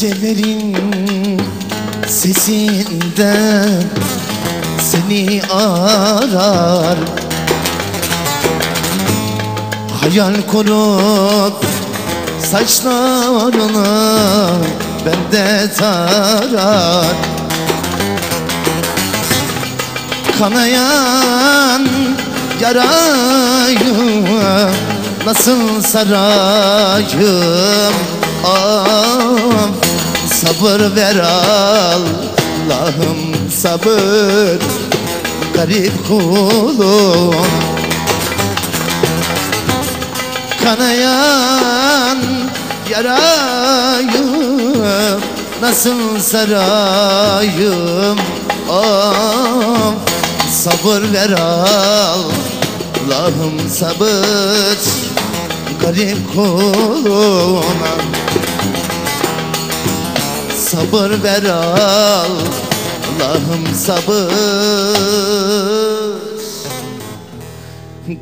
Gecelerin sesinden seni arar. Hayal kurup saçlarını bende tarar. Kanayan yarayı nasıl sarayım? Ah, Sabır ver Allah'ım sabır Garip kulum. Kanayan yarayı Nasıl sarayım? Ah, Sabır ver Allah'ım sabır Garip kuluna Sabır ver Allah'ım sabır.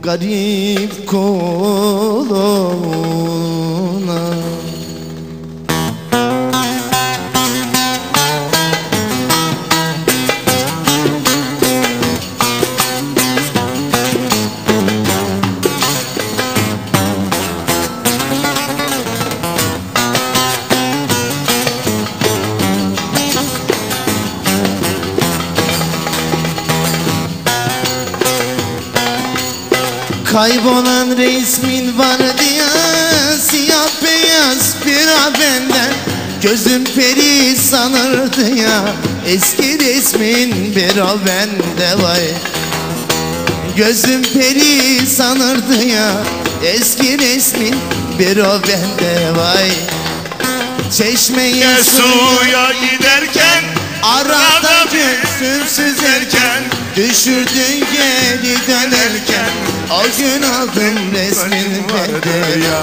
Garip kuluna Kaybolan resmin var diye Siyah beyaz bir benden Gözüm peri sanırdı ya Eski resmin bir o bende vay. Gözüm peri sanırdı ya Eski resmin bir o bende vay Çeşmeye suya giderken Arada gözüm süzerken Düşürdün geri dönerken O gün aldım resmin bende ya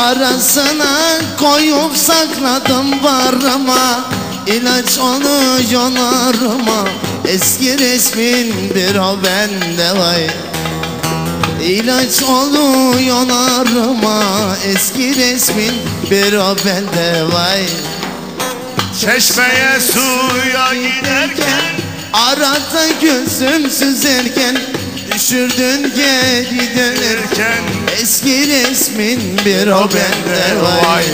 arasına koyup sakladım varıma. İlaç onu yanarıma Eski resmin bir o bende vay. İlaç onu yanarıma Eski resmin bir o bende vay. Çeşmeye suya giderken Arada gözüm süzerken Düşürdün geri dönerken Eski resmin bir o bende vay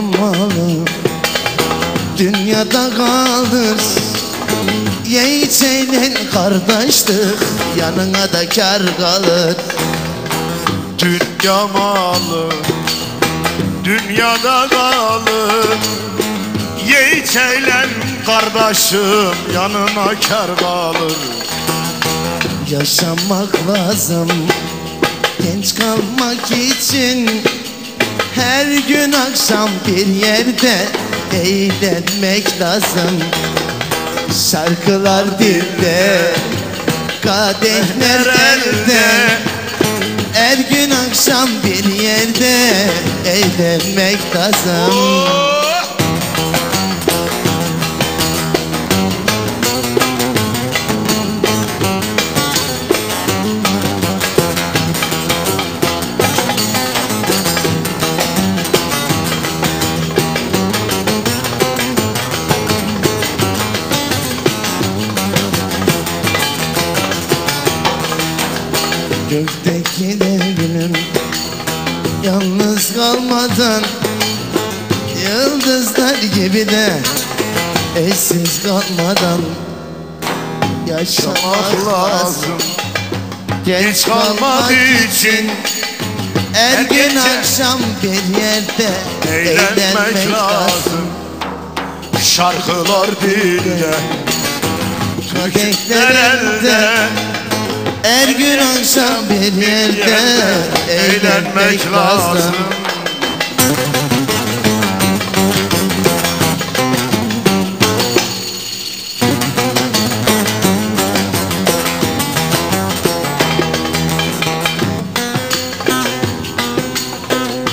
Dünya malı Dünyada kalır Ye içeyle kardeşlik Yanına da kar kalır. Dünya malı. Dünyada kalır Ye iç eğlen kardeşim. Yanına kar kalır. Yaşamak lazım. Genç kalmak için Her gün akşam bir yerde Eğlenmek lazım. Şarkılar dilde Kadehler elde. Her gün akşam bir yerde Eğlenmek lazım Yalnız kalmadan Yıldızlar gibi de Eşsiz kalmadan Yaşamak lazım. Geç kalmadığı için. Gece akşam bir yerde Eğlenmek lazım. Şarkılar dilde Tüfekler elde Her gün akşam bir yerde Eğlenmek lazım.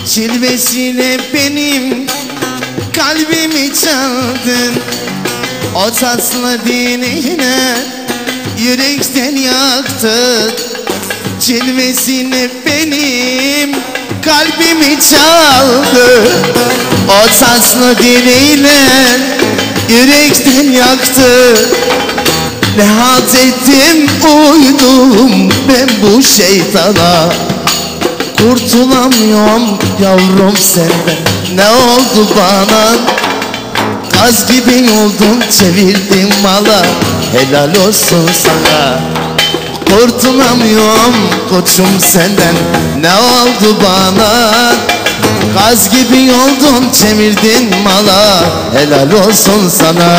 Cilvesiyle benim kalbimi çaldın. O tatlı diline Cilvesiyle benim kalbimi çaldı. O tatlı diliyle yürekten yaktı. Ne halt ettim uydum ben bu şeytana. Kurtulamıyorum yavrum senden. Ne oldu bana? Gaz gibi oldun çevirdin mala. Helal olsun sana Kurtulamıyorum koçum senden. Ne oldu bana? Gaz gibi oldun çevirdin mala. Helal olsun sana